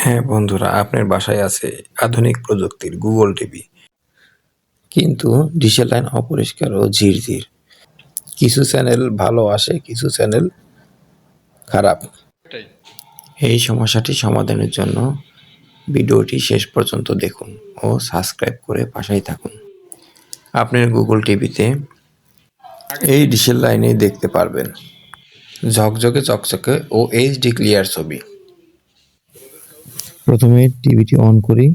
হ্যাঁ বন্ধুরা আপনার বাসায় আছে আধুনিক প্রযুক্তির গুগল টিভি। কিন্তু ডিশের লাইন অপরিষ্কার ও ঝিরঝির। কিছু চ্যানেল ভালো আসে কিছু চ্যানেল খারাপ। এই সমস্যাটি সমাধানের জন্য ভিডিওটি শেষ পর্যন্ত দেখুন ও সাবস্ক্রাইব করে পাশেই থাকুন। আপনার গুগল টিভিতে এই ডিশের লাইনে দেখতে পারবেন। ঝকঝকে চকচকে ও এইচডি ক্লিয়ার ছবি। প্রথমে টিভিটি অন করি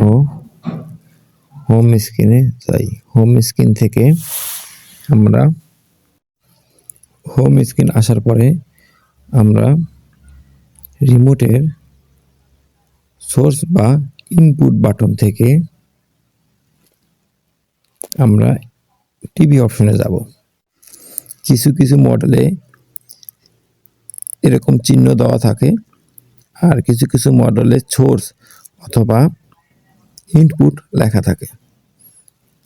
ও হোম স্ক্রিনে যাই। হোম স্ক্রিন থেকে আমরা হোম স্ক্রিন আসার পরে আমরা রিমোটের সোর্স বা ইনপুট বাটন থেকে আমরা টিভি অপশনে যাব। কিছু কিছু মডেলে এরকম চিহ্ন দেওয়া থাকে। আর কিছু কিছু মডেলে সোর্স অথবা ইনপুট লেখা থাকে।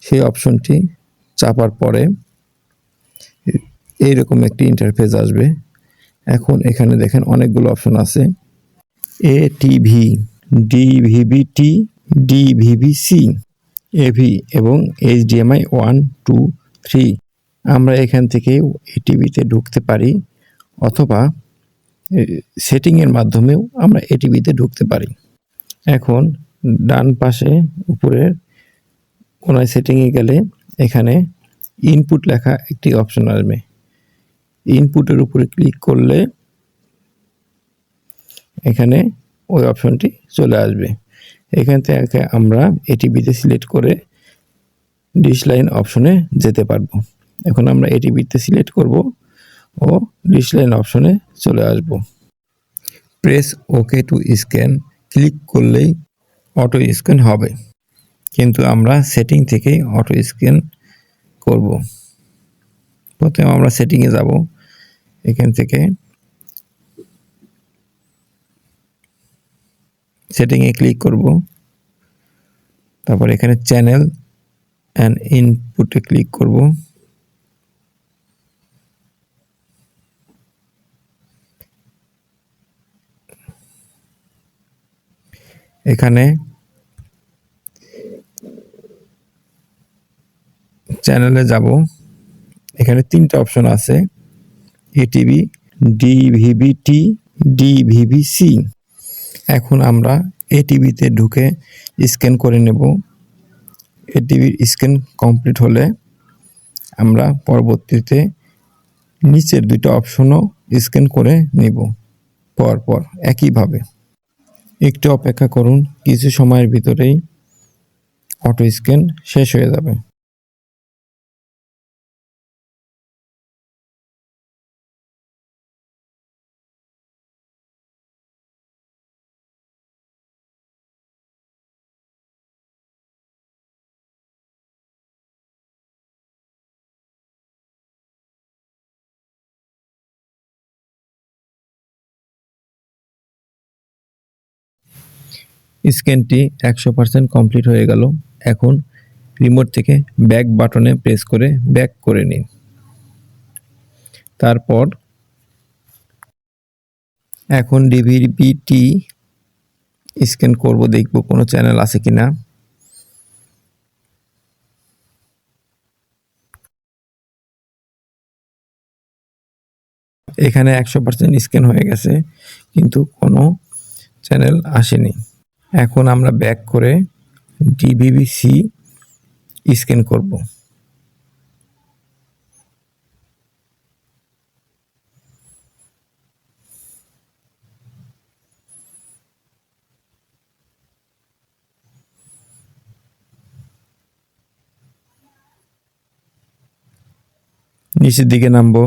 সেই অপশনটি চাপার পরে এইরকম একটি ইন্টারফেস আসবে। এখন এখানে দেখেন অনেকগুলো অপশন আছে। A TV DVBT DVBC AV এবং এইচডিএমআই ওয়ান টু থ্রি আমরা এখান থেকে এই টিভিতে ঢুকতে পারি অথবা সেটিংয়ের মাধ্যমেও আমরা এটিভিতে ঢুকতে পারি। এখন ডান পাশে উপরের কোনায় সেটিংয়ে গেলে এখানে ইনপুট লেখা একটি অপশন আসবে। ইনপুটের উপরে ক্লিক করলে এখানে ওই অপশনটি চলে আসবে। এখান থেকে আমরা এটিভিতে সিলেক্ট করে ডিশ লাইন অপশনে যেতে পারব। এখন আমরা এটিভিতে সিলেক্ট করব। ও ডিশ লাইন অপশনে চলে আসব। Press okay to scan click করলেই অটো স্ক্যান হবে। কিন্তু আমরা সেটিং থেকেই অটো স্ক্যান করব। প্রথমে আমরা সেটিংয়ে যাব। এখান থেকে সেটিংয়ে ক্লিক করব। তারপর এখানে চ্যানেল অ্যান্ড ইনপুটে ক্লিক করব। এখানে চ্যানেলে যাব। এখানে তিনটা অপশন আছে। এটিভি ডিভিবিটি ডিভিবিসি এখন আমরা এটিভিতে ঢুকে স্ক্যান করে নেব। এটিভির স্ক্যান কমপ্লিট হলে আমরা পরবর্তীতে নিচের দুটো অপশনও স্ক্যান করে নেব পরপর একইভাবে। একটু অপেক্ষা করুন কিছু সময়ের ভিতরেই অটো স্ক্যান শেষ হয়ে যাবে। স্ক্যানটি একশো পার্সেন্ট কমপ্লিট হয়ে গেল। এখন রিমোট থেকে ব্যাক বাটনে প্রেস করে ব্যাক করে নিন। তারপর এখন ডিভিডিটি স্ক্যান করব, দেখব কোনো চ্যানেল আছে কিনা। এখানে একশো পার্সেন্ট স্ক্যান হয়ে গেছে, কিন্তু কোনো চ্যানেল আসেনি। এখন আমরা ব্যাক করে ডিবিবিসি স্ক্যান করব। নিচের দিকে নামবো।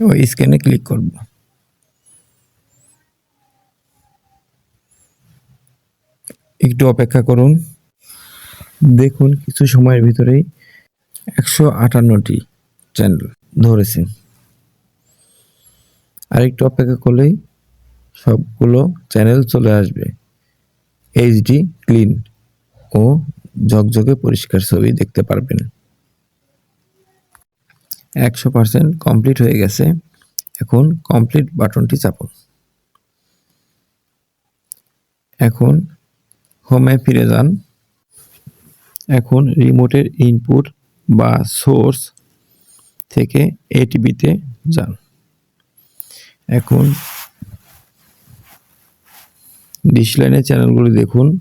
ওই স্ক্যানে ক্লিক করব। একটু অপেক্ষা করুন। দেখুন কিছু সময়ের ভিতরেই একশো আটান্নটি চ্যানেল ধরেছে। আর একটু অপেক্ষা করলেই সবগুলো চ্যানেল চলে আসবে। এইচডি ক্লিন ও ঝকঝকে পরিষ্কার ছবি দেখতে পারবেন। একশো পার্সেন্ট কমপ্লিট হয়ে গেছে। এখন কমপ্লিট বাটনটি চাপুন। এখন হোমে ফিরে যান। এখন রিমোটের ইনপুট বা সোর্স থেকে এটিভিতে যান। এখন ডিশ লাইনের চ্যানেলগুলি দেখুন।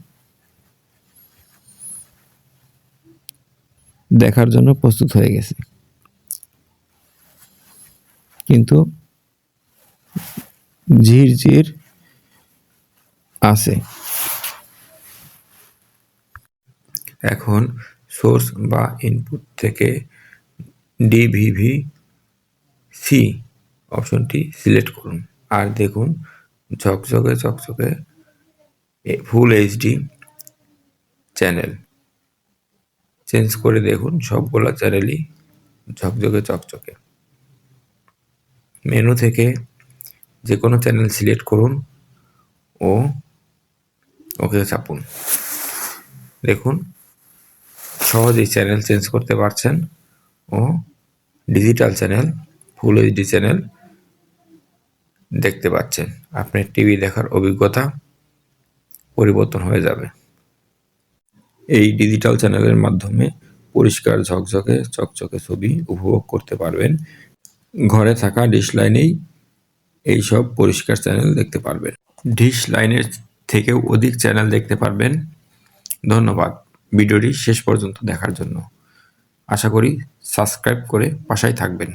দেখার জন্য প্রস্তুত হয়ে গেছে। কিন্তু ঝিরঝির আছে। এখন সোর্স বা ইনপুট থেকে ডিভিভি সি অপশনটি সিলেক্ট করুন। আর দেখুন, ঝকঝকে ঝকঝকে ফুল এইচডি চ্যানেল। চেঞ্জ করে দেখুন সবগুলো চ্যানেলই ঝকঝকে চকচকে মেনু থেকে যে কোনো চ্যানেল সিলেক্ট করুন ও ওকে চাপুন দেখুন, সহজেই চ্যানেল চেঞ্জ করতে পারছেন ও digital channel full HD channel দেখতে পাচ্ছেন। আপনার টিভি দেখার অভিজ্ঞতা পরিবর্তন হয়ে যাবে। এই ডিজিটাল চ্যানেলের মাধ্যমে পরিষ্কার ঝকঝকে, চকচকে ছবি উপভোগ করতে পারবেন। ঘরে থাকা ডিশ লাইনেই এইসব পরিষ্কার চ্যানেল দেখতে পারবেন। ডিশ লাইনের থেকেও অধিক চ্যানেল দেখতে পারবেন। ধন্যবাদ ভিডিওটি শেষ পর্যন্ত দেখার জন্য। আশা করি সাবস্ক্রাইব করে পাশায় থাকবেন।